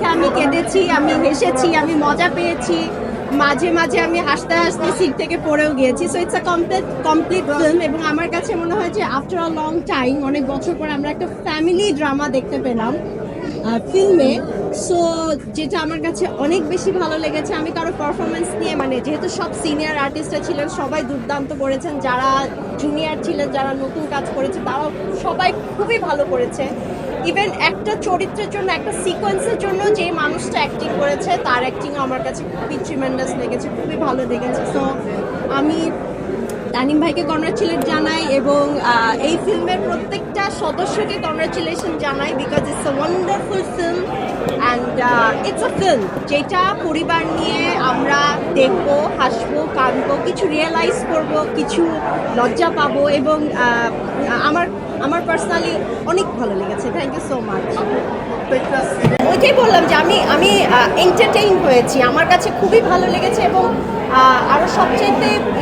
দেখে আমি কেঁদেছি, আমি হেসেছি, আমি মজা পেয়েছি। মাঝে মাঝে আমি হাসতে হাসতে সিট থেকে পড়েও গিয়েছি। So it's a complete complete film এবং আমার কাছে মনে হয় যে আফটার আ লং টাইম অনেক বছর পর আমরা একটা ফ্যামিলি ড্রামা দেখতে পেলাম ফিল্মে সো যেটা আমার কাছে অনেক বেশি ভালো লেগেছে, আমি কারও পারফরমেন্স নিয়ে মানে যেহেতু সব সিনিয়র আর্টিস্টরা ছিলেন, সবাই দুর্দান্ত করেছেন। যারা জুনিয়র ছিলেন, যারা নতুন কাজ করেছে, তারাও সবাই খুবই ভালো করেছে। ইভেন একটা চরিত্রের জন্য, একটা সিকোয়েন্সের জন্য যে মানুষটা অ্যাক্টিং করেছে, তার অ্যাক্টিং আমার কাছে খুবই ট্রিমেন্ডাস লেগেছে, খুবই ভালো লেগেছে। সো আমি তানিম ভাইকে কংগ্রাচুলেট জানাই এবং এই ফিল্মের প্রত্যেকটা সদস্যকে কংগ্রাচুলেশন জানাই because it's a wonderful film and it's a film যেটা পরিবার নিয়ে আমরা দেখব, হাসবো, কাঁদবো, কিছু রিয়েলাইজ করব, কিছু লজ্জা পাবো এবং আমার আমার পার্সোনালি অনেক ভালো লেগেছে থ্যাংক ইউ সো মাচ ওইটাই বললাম যে আমি আমি এন্টারটেইন হয়েছি আমার কাছে খুবই ভালো লেগেছে এবং আরও সবচেয়ে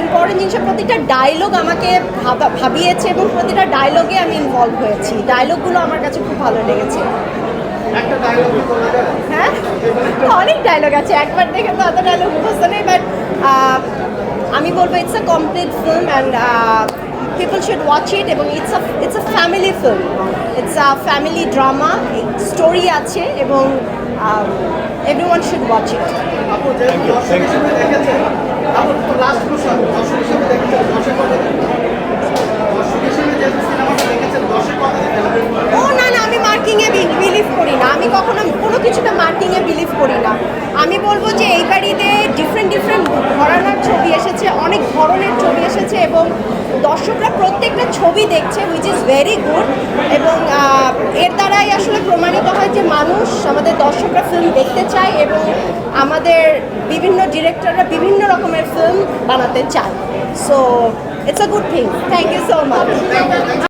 ইম্পর্টেন্ট জিনিস প্রতিটা ডায়লগ আমাকে ভাবা- ভাবিয়েছে এবং প্রতিটা ডায়লগে আমি ইনভলভ হয়েছি। ডায়লগগুলো আমার কাছে খুব ভালো লেগেছে। হ্যাঁ? অনেক ডায়লগ আছে একবার দেখে তো অত ডায়লগ মুখস্থ নেই বাট আমি বলব it's a complete film and people should watch it এবং it's a it's a family film it's a family drama story আছে এবং যে সিনেমাটা দেখেছেন দর্শক কথা ও না না আমি মার্কিংয়ে বিলিভ করি না। আমি কখনো কোনো কিছুতে মার্কিংয়ে বিলিভ করি না। আমি বলব যে এই বাড়িতে ডিফারেন্ট ডিফারেন্ট ঘরানার ছবি এসেছে অনেক ধরনের ছবি এসেছে এবং দর্শকরা ছবি দেখছে উইচ ইজ ভেরি গুড এবং এর দ্বারাই আসলে প্রমাণিত হয় যে মানুষ আমাদের দর্শকরা ফিল্ম দেখতে চায় এবং আমাদের বিভিন্ন ডিরেক্টররা বিভিন্ন রকমের ফিল্ম বানাতে চায়। So it's a good thing thank you so much